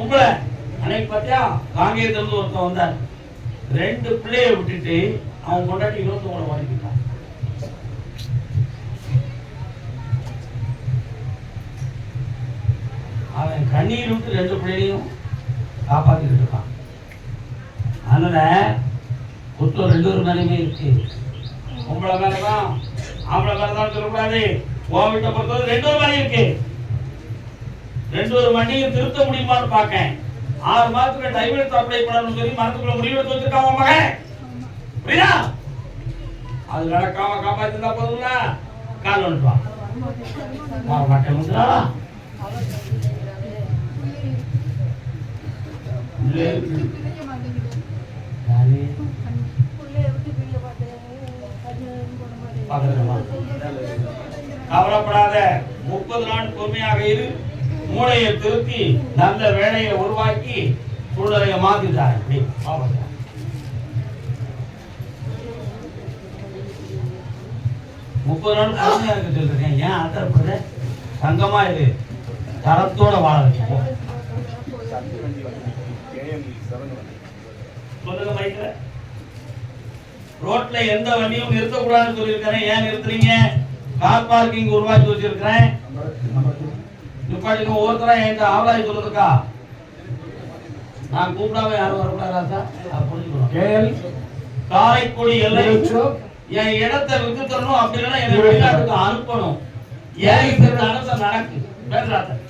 உங்களை அன்னைக்கு பார்த்தியா காங்கேயத்திலிருந்து ஒருத்தன் வந்தார். ரெண்டு பிள்ளைய விட்டுட்டு அவன் கொண்டாட்டி இருபத்தி மூணு வாங்கிட்டான் அவன் கண்ணீர் விட்டு ரெண்டு பிள்ளையையும் காப்பாத்திக்கிட்டு இருக்கான். அதனால குத்தம் ரெண்டு ஒரு மேலேயுமே இருக்கு. உங்களை மேல தான் ஆம்பளை மேல தான் சொல்லக்கூடாது கோவிட்டை பொறுத்தவரை ரெண்டு ஒரு மேலே இருக்கு. ரெண்டு ஒரு மண்ணியும் திருத்த முடியுமான்னு பார்க்கேன். ஆறு மாதத்துக்கு டைம் எடுத்து அப்ளை பண்ணணும்னு சொல்லி மரத்துக்குள்ள முடிவு எடுத்து வச்சிருக்கான் மகன். புரியுதா? அது நடக்காம காப்பாத்திருந்தா போதும்ல. கால் வந்துட்டு வா. வர மாட்டேன் கவலைப்படாத. முப்பது நாள் பொறுமையாக இரு. மூளையை திருத்தி நல்ல வேலையை உருவாக்கி சூழ்நிலையை மாத்திட்டார். இப்படி பாப்பா. முப்பது நாள் பொறுமையா இருக்க சொல்லிருக்கேன் ஏன் ஆத்திரப்படுற சங்கமா இது தரத்தோட வாழ சொல்லுங்க ரோட்ல எந்த வண்டியும் நிறுத்தக்கூடாதுன்னு சொல்லியிருக்கிறேன் ஏன் நிறுத்துறீங்க? கார் பார்க்கிங் உருவாக்கி வச்சிருக்கிறேன். இப்படி இன்னும் ஒவ்வொருத்தரா என்கிட்ட ஆவலாய் சொல்லுங்கக்கா நான் கூப்பிடாம யாரும் வரக்கூடாதா சார்? புரிஞ்சுக்கணும். காரைக்குடி எல்லை என் இடத்தை விட்டு தரணும் அப்படி இல்லைன்னா என்னை வெளிநாட்டுக்கு அனுப்பணும். ஏன் இந்த அனுப்ப நடக்கு? பேசுறாத்த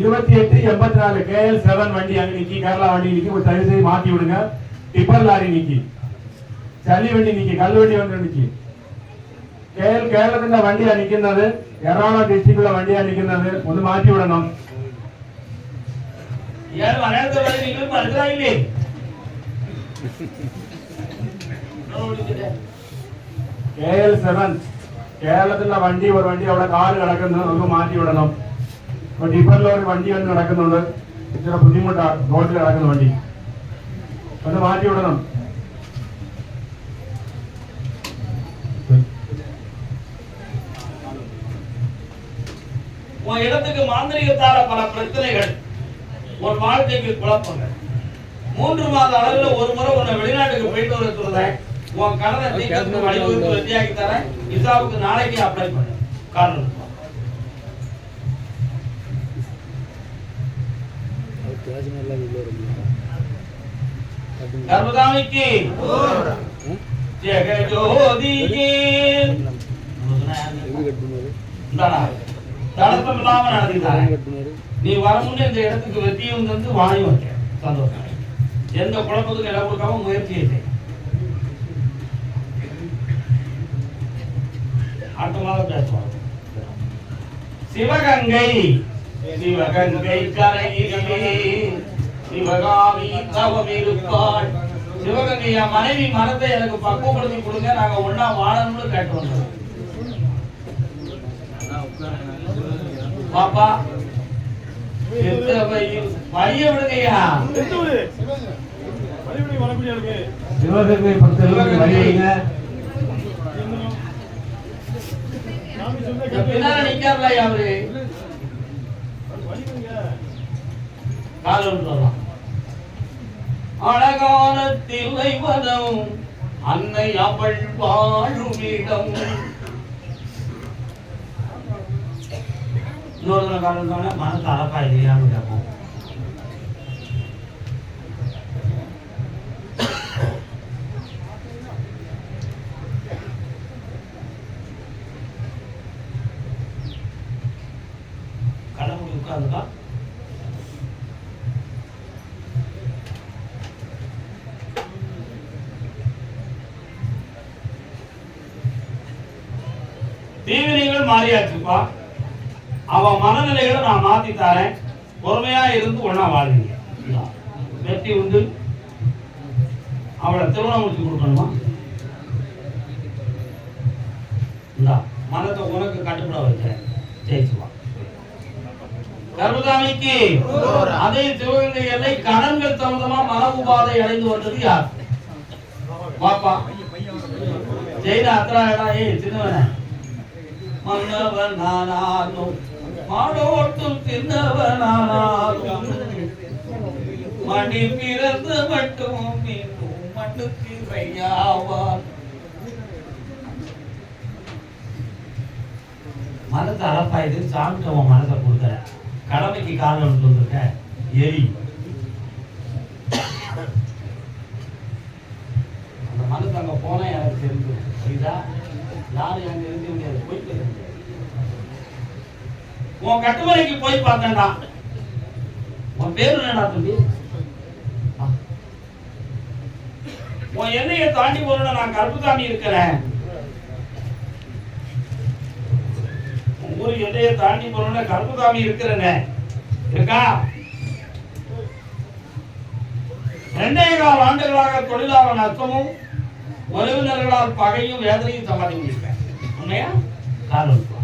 இருபத்தி எட்டு எண்பத்தி நாலு கேஎல் செவன் வண்டி அங்க நிக்கி கேரளா வண்டி நிக்கி ஒரு தயவு செய்து மாத்தி விடுங்க. டிப்பர் லாரி நிக்கி. சல்லி வண்டி நிக்கி கல் வண்டி வந்து நிக்கி. കേരളത്തിന്റെ വണ്ടിയാണ് നിൽക്കുന്നത്. എറണാകുളം ഡിസ്ട്രിക്റ്റിലെ വണ്ടിയാണ് നിൽക്കുന്നത്. ഒന്ന് മാറ്റി വിടണം. ഇയാൾ നിങ്ങൾ മനസ്സിലായില്ലേ? കെ എൽ സെവൻ കേരളത്തിലെ വണ്ടി ഒരു വണ്ടി അവിടെ കാറ് കിടക്കുന്നു. നമുക്ക് മാറ്റി വിടണം. ഇപ്പൊ ഡിപ്പറിലെ ഒരു വണ്ടി വന്ന് കിടക്കുന്നുണ്ട്. ഇച്ചിരി ബുദ്ധിമുട്ടാണ് റോഡിൽ കിടക്കുന്ന വണ്ടി. ഒന്ന് മാറ്റി വിടണം. உன் இடத்துக்கு மாந்திரிகத்தால பல பிரச்சனைகள் உன் வாழ்க்கைக்கு குழப்பங்கள். மூன்று மாத அளவுல ஒரு முறை உன்னை வெளிநாட்டுக்கு போயிட்டு வர சொல்றேன். உன் கடனை தீக்கிறதுக்கு வழிவகுத்து வெற்றியாக்கி தரேன். விசாவுக்கு நாளைக்கு அப்ளை பண்ணு. காரணம். கர்மதாமிக்கு இந்தாடா. தடஸ்தம் இல்லாம நடத்திட்டாரேன் நீ வரமுன்னு இந்த இடத்துக்கு வெற்றியும் வந்து வாயும் வைக்க. சந்தோஷம். எந்த குழப்பத்துக்கும் இடம் கொடுக்காம முயற்சி இல்லை. அடுத்த மாதம் பேசுவோம். சிவகங்கை சிவகங்கை கரையிலே சிவகாமி தவம் இருப்பாள். சிவகங்கை என் மனைவி மரத்தை எனக்கு பக்குவப்படுத்தி கொடுங்க. நாங்க ஒண்ணா வாழணும்னு கேட்டு வந்தோம். பாப்பா எத்தவையில் விடுங்கய்யா. சிவகங்கை பொறுத்தவரைக்கும் வழி நிக்காருல அவரு. காலம் சொல்லலாம் அழகான அன்னை அவள் வாழும் இடம். இன்னொரு தடவை மனசு அழப்பா இல்லையான்னு கேட்போம் கடவுள் உட்கார்ந்துக்கா தீவிரங்கள் மாறியாச்சுப்பா அவன் மனநிலைகளை நான் மாத்தி தரேன். பொறுமையா இருந்து ஒன்னா வாழ்வீங்க. இந்தா. வெற்றி உண்டு. அவளை திருமணம் முடிச்சு கொடுக்கணுமா இந்தா. மனத்தை உனக்கு கட்டுப்பட வைக்கிறேன். ஜெயிச்சுவா கர்மதாமிக்கு அதே சிவகங்கை எல்லை கடன்கள் சம்பந்தமா மன உபாதை அடைந்து வந்தது யார்? பாப்பா ஜெயில அத்தராடா ஏய் சின்னவன. மன்னவன் நானும் மாடோட்டும் தின்னவனானாலும் மணி பிறந்து மட்டும் மீண்டும் மண்ணுக்கு வையாவார். மனத்தை அறப்பாயுது சாமிட்டு உன் மனதை கொடுக்குற கடமைக்கு காரணம் சொல்லிருக்க. எரி அந்த மனசு அங்கே போனால் எனக்கு தெரிஞ்சு புரியுதா? யாரும் அங்கே இருக்க முடியாது. போயிட்டு உன் கட்டுமலைக்கு போய் பார்த்தேன்டா. உன் பேரு என்னடா தம்பி? உன் எல்லையை தாண்டி போன நான் கருப்பு தாண்டி இருக்கிறேன். உன் ஊர் எல்லையை தாண்டி கருப்பு தாமி இருக்கிறேன்னு இருக்கா? ரெண்டே கால் ஆண்டுகளாக தொழிலாளர் நஷ்டமும் உறவினர்களால் பகையும் வேதனையும் சம்பாதிச்சிருக்கேன் உண்மையா? காரணம்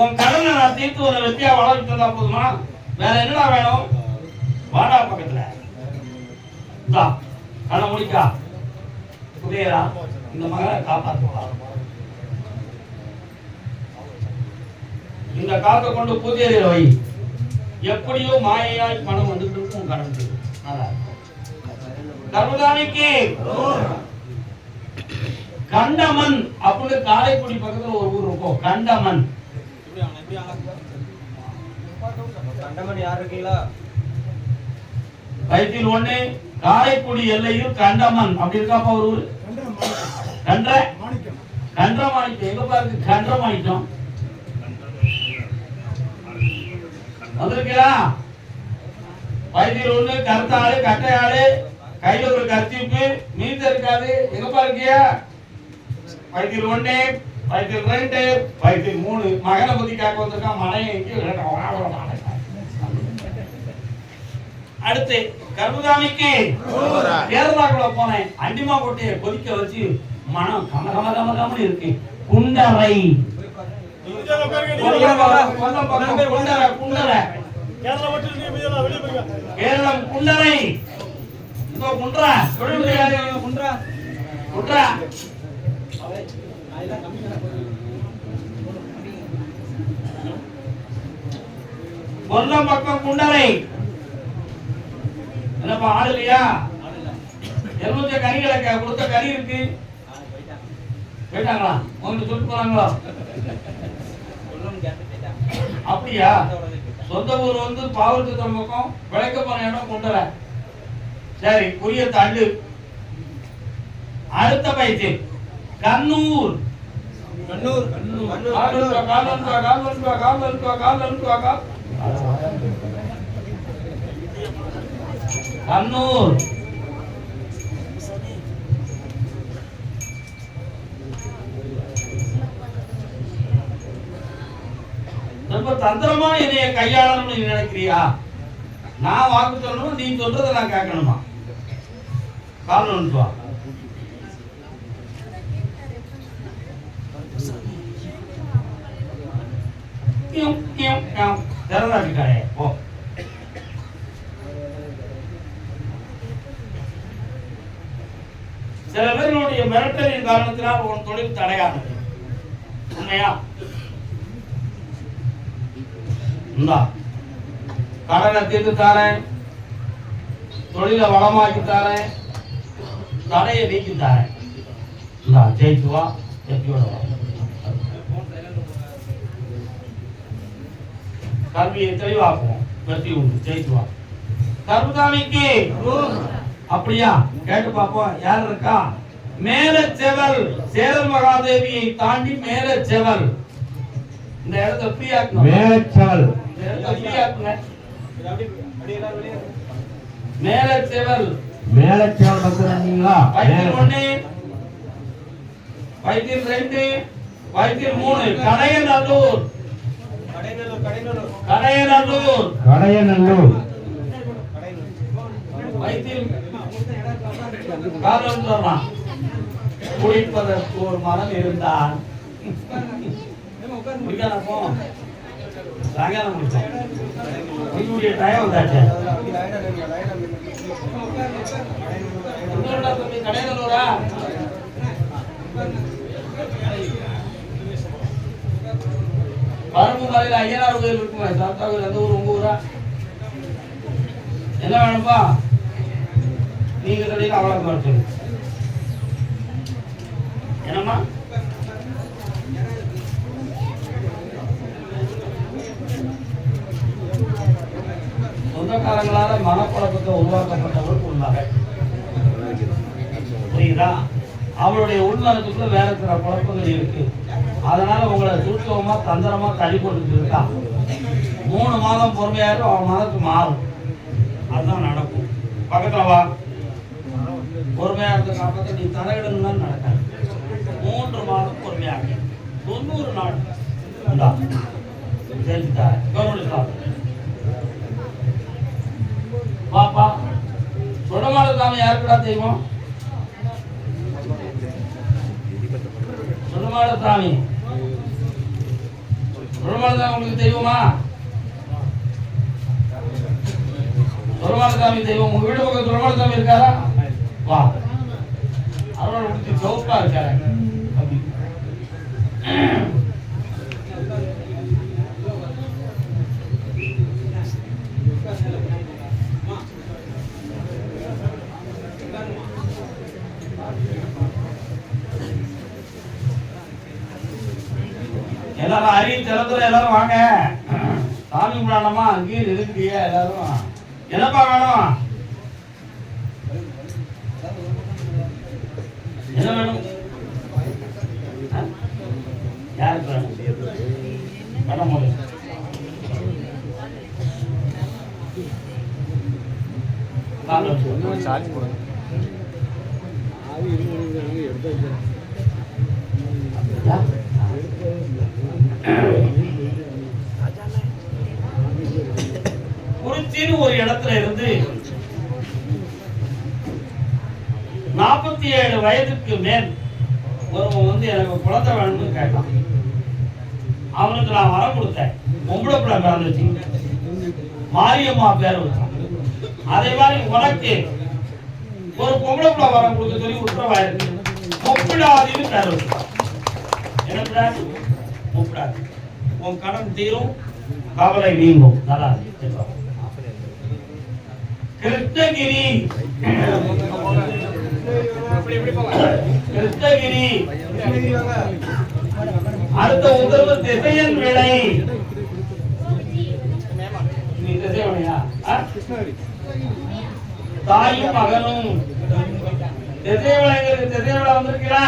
உன் கடனை நான் தீர்த்து ஒரு வெற்றியா வளர்த்து தந்தா போதுமா? வேற என்னடா வேணும்? வாடா பக்கத்துல. இந்தா கண்ணை முடிக்கா. புரியலா இந்த மகனை காப்பாற்றுவா இந்த காக்க கொண்டு பூஜையில வை. எப்படியோ மாயையாய் பணம் வந்துட்டு இருக்கும் கடந்து தீரும். கர்மதானிக்கு கண்டமன் அப்படின்னு காரைக்குடி பக்கத்துல ஒரு ஊர் இருக்கும். கண்டமன். கண்டமணி ஒண்ணு காரைக்குடி எல்லையில் கண்டமன். அப்படி இருக்காப்பா ஒரு ஊரு? கன்ற? கன்ற மாணிக்கம். எங்க பாருக்கு கன்ற மாணிக்கம்? வந்திருக்கீங்களா வயிற்றில் ஒண்ணு கருத்தாளு கட்டையாளு. கையில ஒரு கத்திப்பு மீன் இருக்காது. எங்க பாருக்கியா? வயதில் ஒண்ணு. வயிற்றில் ரெண்டு வயிற்றில் மூணு மகனை பத்தி கேட்க வந்திருக்கான் மனையை எங்கேயும் அடுத்து கர்மதாமிக்கு கேரளாக்குள்ள போனேன். அண்டிமா கோட்டையை கொதிக்க வச்சு மனம் கம கம கம கமன்னு இருக்கு. குண்டரை. கேரளம் குண்டரை குன்றா. குன்றா? குன்றா. கொல்லம் பக்கம் குண்டரை என்னப்பா ஆள் இல்லையா? எலுமிச்ச கறிகளை கொடுத்த கறி இருக்கு. போயிட்டாங்களா? உங்களுக்கு சொல்லிட்டு போறாங்களா? அப்படியா? சொந்த ஊர் வந்து பாவூர் பக்கம் விளக்க போன இடம் கொண்டல. சரி குறிய தண்டு அடுத்த பயிற்சி. கண்ணூர். கண்ணூர். ரொம்ப தந்திரமா என்னைய கையாளணும்னு நீ நினைக்கிறியா? நான் வாக்கு சொல்லணும் நீ சொல்றதை நான் கேட்கணுமா? கால் அனுப்புவா கியும், கியும், கியும். திறந்தாட்டிட்டாயே, போ. சில பேர்களுடைய மிரட்டலின் காரணத்தினால் உன் தொழில் தடையானது. உண்மையா? இந்தா கடனை தீர்த்து தாரேன் தொழிலை வளமாக்கி தாரேன் தடையை நீக்கி தாரேன் ஜெயிச்சுவா எப்படியோட வா வெற்றியோட வா கல்வியை தெளிவாக்குவோம். வெற்றி உண்டு. ஜெயிச்சு வா கருதாமிக்கு அப்படியா? கேட்டு பாப்போம் யார் இருக்கா? மேல செவல் சேரல் மகாதேவியை தாண்டி மேல செவல் இந்த இடத்தை ஃப்ரீ ஆக்கணும் மேச்சல் இந்த இடத்தை ஃப்ரீ ஆக்குங்க. இது அப்படியே அப்படியே எல்லாரும் வெளியே மேல செவல் வந்துடுறீங்களா வயிற்றில் ஒண்ணு. வயிற்றில் ரெண்டு. வயிற்றில் மூணு. கடையநல்லூர். கடையநல்லூர் கடையநல்லூர். வயிற்றில் காலம் சொல்லலாம் குடிப்பதற்கு ஒரு மனம் இருந்தால்? உங்களுடைய டைம் வந்தாச்சு அப்படி லைனா நில்லுங்க, மலையில் ஐயனார் கோயில் இருக்குமே? சாத்தா கோயில் அந்த ஊர்? உங்க ஊரா? என்ன வேணும்பா? நீங்க கடையில் அவ்வளோ குறைச்சு என்னம்மா? சொந்தக்காரங்களால மனக்குழப்பத்தை உருவாக்கப்பட்டவர்கள் உள்ளாக புரியுதா? அவளுடைய உள்நலத்துக்குள்ள வேற சில குழப்பங்கள் இருக்கு. அதனால உங்களை சூட்சமா தந்திரமா தள்ளி போட்டுட்டு மூணு மாதம் பொறுமையாயிரும் அவன் மாதத்துக்கு மாறும். அதுதான் நடக்கும். பக்கத்துல வா. பொறுமையா இருக்க காப்பத்தை நீ தலையிடணும்னா நடக்காது. மூன்று மாதம் பொறுமையாக. தொண்ணூறு நாள். இந்தா. தெரிஞ்சுதா பாப்பா சுடமாட சாமி யாருக்குடா தெய்வம் சுடமாட சாமி சுடமாட உங்களுக்கு தெய்வமா? சுடமாட தெய்வம். உங்க வீடு பக்கம் சுடமாட இருக்காரா? வா. அவரோட முடிச்சு சிவப்பா இருக்காரு. அப்படி. எல்லாரும் அரியல் எல்லாரும் வாங்க. சாமி கும்பிடணுமா அங்கேயே நிறுத்திய எல்லாரும்? என்னப்பா வேணும்? என்ன வேணும்? யாருக்கு வேணும் சார்ஜ் போடுங்க குறிச்சின்னு ஒரு இடத்துல இருந்து நாற்பத்தி ஏழு வயதுக்கு மேல் ஒருவன் வந்து எனக்கு குழந்தை வேணும்னு கேட்டான். அவனுக்கு நான் வரம் கொடுத்தேன். பொம்பளை பிள்ளை பிறந்துச்சு. மாரியம்மா பேர் வச்சான். அதே மாதிரி உனக்கு ஒரு பொம்பளை பிள்ளை வரம் கொடுக்க சொல்லி உத்தரவாயிருக்கு. முப்பிடாதின்னு பேர் வச்சான். என்ன பிடாது முப்பிடாது உன் கடன் தீரும் கவலை நீங்கும். நல்லா இருக்கு. கிருஷ்ணகிரி. கிருஷ்ணகிரி. அடுத்த உத்தரவு திசையன் விளை தாயும் மகனும். திசையவிளைங்களுக்கு திசையவிளை வந்திருக்கிறா?